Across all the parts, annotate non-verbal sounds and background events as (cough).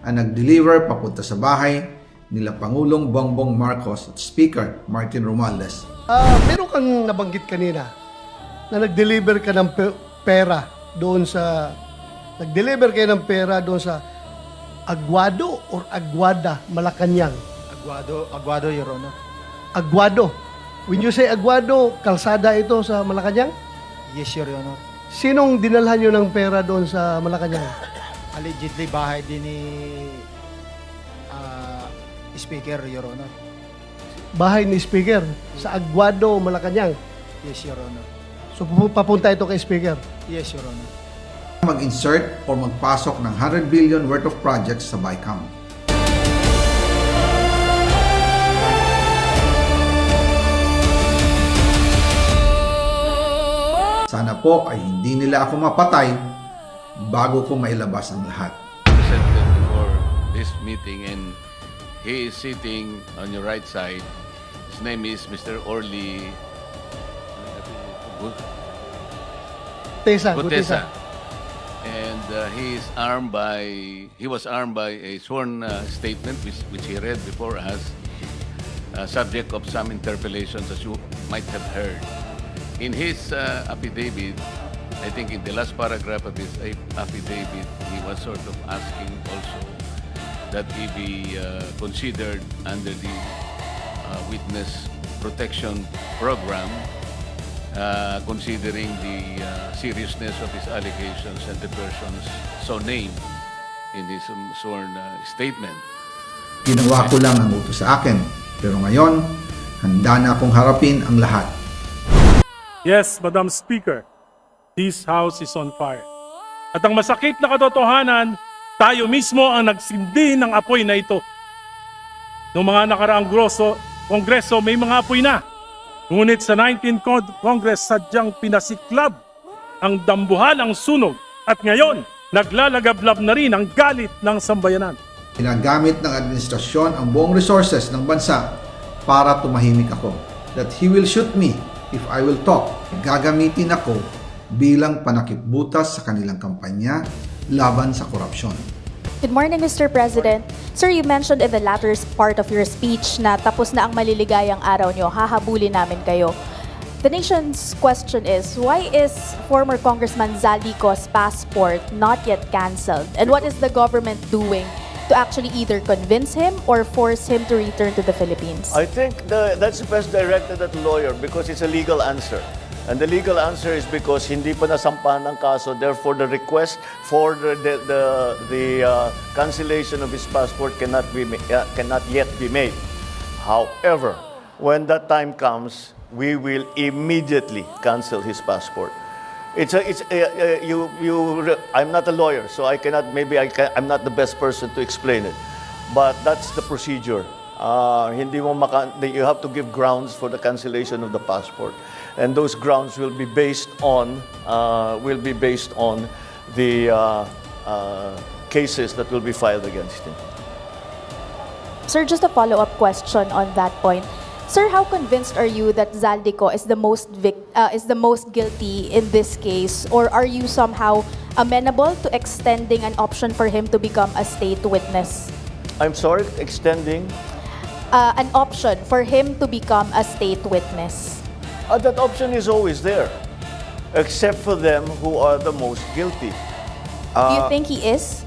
ang nag-deliver papunta sa bahay nila Pangulong Bongbong Marcos at Speaker Martin Romualdez. Ah, meron kang nabanggit kanina na nag-deliver ka ng pe- pera doon sa nag-deliver kayo ng pera doon sa Aguado or Aguada, Malacanang. Aguado, Aguado, Your Honor. Aguado. When you say Aguado, kalsada ito sa Malacanang? Yes, Your Honor. Sinong dinalhan nyo ng pera doon sa Malacanang? Allegedly, bahay din ni ah, Speaker, Your Honor. Bahay ni Speaker sa Aguado, Malacanang. Yes, Your Honor. So pupu- papunta ito kay Speaker. Yes, Your Honor. Mag-insert o magpasok ng 100 billion worth of projects sa BICAM. Sana po ay hindi nila ako mapatay bago ko mailabas ang lahat. presented before this meeting and he is sitting on your right side. His name is Mr. Orly Tesa, Gutesa. Gutesa. And uh, he is armed by, he was armed by a sworn uh, statement which, which he read before us, uh, subject of some interpellations as you might have heard. In his uh, affidavit, I think in the last paragraph of his affidavit, he was sort of asking also that he be uh, considered under the uh, witness protection program, uh, considering the uh, seriousness of his allegations and the persons so named in his um, sworn uh, statement. Ginawa ko lang ang utos sa akin. Pero ngayon, handa na akong harapin ang lahat. Yes, Madam Speaker, this house is on fire. At ang masakit na katotohanan, tayo mismo ang nagsindi ng apoy na ito. Noong mga nakaraang groso, kongreso, may mga apoy na. Ngunit sa 19th Con- Congress, sadyang pinasiklab ang dambuhan ang sunog. At ngayon, naglalagablab na rin ang galit ng sambayanan. Ginagamit ng administrasyon ang buong resources ng bansa para tumahimik ako. That he will shoot me if I will talk. Gagamitin ako bilang panakipbutas sa kanilang kampanya laban sa korupsyon. Good morning, Mr. President. Sir, you mentioned in the latter part of your speech na tapos na ang maliligayang araw nyo, hahabulin namin kayo. The nation's question is, why is former Congressman Zaldico's passport not yet cancelled? And what is the government doing to actually either convince him or force him to return to the Philippines? I think the, that's best directed at the lawyer because it's a legal answer. And the legal answer is because hindi pa nasampahan ng kaso, therefore the request for the, the, the, the uh, cancellation of his passport cannot, be, uh, cannot yet be made. However, when that time comes, we will immediately cancel his passport. It's a, it's a, uh, you, you, I'm not a lawyer, so I cannot, maybe I can, I'm not the best person to explain it. But that's the procedure. Uh, hindi mo maka, you have to give grounds for the cancellation of the passport. And those grounds will be based on, uh, will be based on the uh, uh, cases that will be filed against him. Sir, just a follow-up question on that point. Sir, how convinced are you that Zaldico is the most vic- uh, is the most guilty in this case, or are you somehow amenable to extending an option for him to become a state witness? I'm sorry, extending. Uh, an option for him to become a state witness. Uh, that option is always there, except for them who are the most guilty. Do you think he is?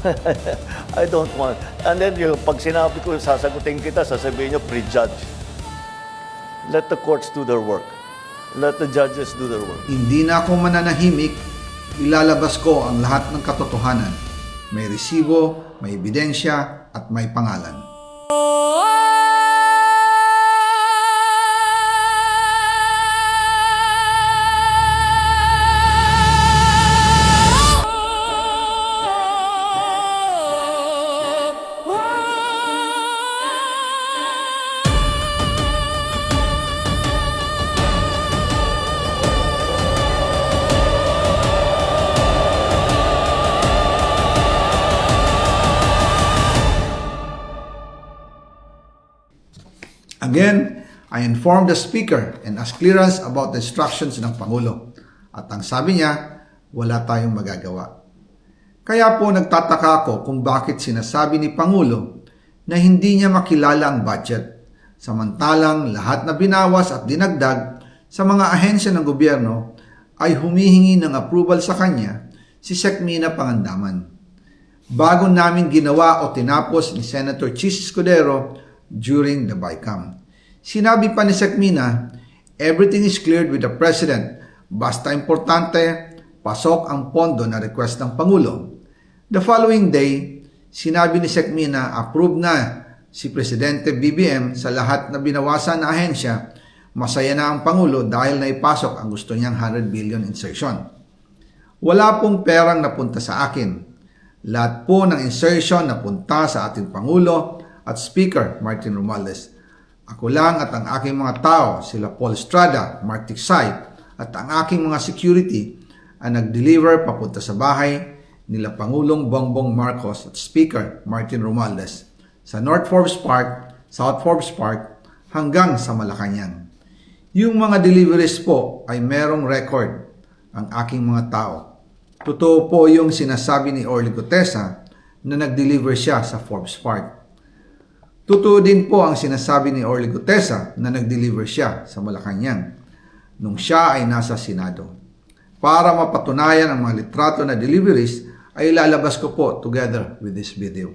(laughs) I don't want. And then yung pag sinabi ko, sasagutin kita, sasabihin nyo, prejudge. Let the courts do their work. Let the judges do their work. Hindi na ako mananahimik, ilalabas ko ang lahat ng katotohanan. May resibo, may ebidensya, at may pangalan. Again, I informed the Speaker and asked clearance about the instructions ng Pangulo. At ang sabi niya, wala tayong magagawa. Kaya po nagtataka ako kung bakit sinasabi ni Pangulo na hindi niya makilala ang budget. Samantalang lahat na binawas at dinagdag sa mga ahensya ng gobyerno ay humihingi ng approval sa kanya si Sekmina Pangandaman. Bago namin ginawa o tinapos ni Senator Chis Escudero during the BICAM. Sinabi pa ni Sekmina, everything is cleared with the President. Basta importante, pasok ang pondo na request ng Pangulo. The following day, sinabi ni Sekmina approve na si Presidente BBM sa lahat na binawasan na ahensya. Masaya na ang Pangulo dahil naipasok ang gusto niyang 100 billion insertion. Wala pong perang napunta sa akin. Lahat po ng insertion napunta sa ating Pangulo at Speaker Martin Romualdez. Ako lang at ang aking mga tao, sila Paul Estrada, Mark Tiksay, at ang aking mga security ang nag-deliver papunta sa bahay nila Pangulong Bongbong Marcos at Speaker Martin Romualdez sa North Forbes Park, South Forbes Park hanggang sa Malacanang. Yung mga deliveries po ay merong record ang aking mga tao. Totoo po yung sinasabi ni Orly Gutesa na nag-deliver siya sa Forbes Park. Totoo din po ang sinasabi ni Orly Gutesa na nag-deliver siya sa Malacanang nung siya ay nasa Senado. Para mapatunayan ang mga litrato na deliveries ay lalabas ko po together with this video.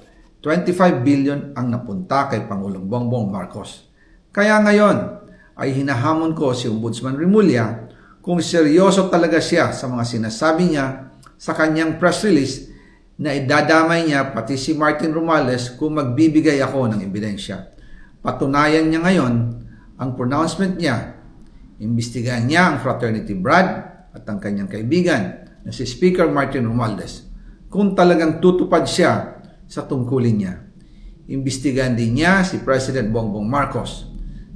25 billion ang napunta kay Pangulong Bongbong Marcos. Kaya ngayon ay hinahamon ko si Ombudsman Rimulya kung seryoso talaga siya sa mga sinasabi niya sa kanyang press release na idadamay niya pati si Martin Romales kung magbibigay ako ng ebidensya. Patunayan niya ngayon ang pronouncement niya. Imbestigahan niya ang fraternity Brad at ang kanyang kaibigan na si Speaker Martin Romualdez kung talagang tutupad siya sa tungkulin niya. Imbestigahan din niya si President Bongbong Marcos.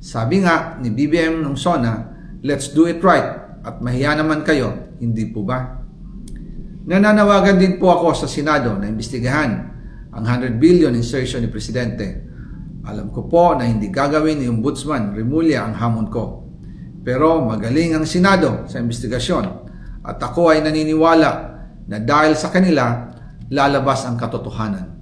Sabi nga ni BBM nung SONA, let's do it right at mahiya naman kayo, hindi po ba? Nananawagan din po ako sa Senado na imbestigahan ang 100 billion insertion ni Presidente. Alam ko po na hindi gagawin ni Ombudsman Remulla ang hamon ko. Pero magaling ang Senado sa investigasyon at ako ay naniniwala na dahil sa kanila lalabas ang katotohanan.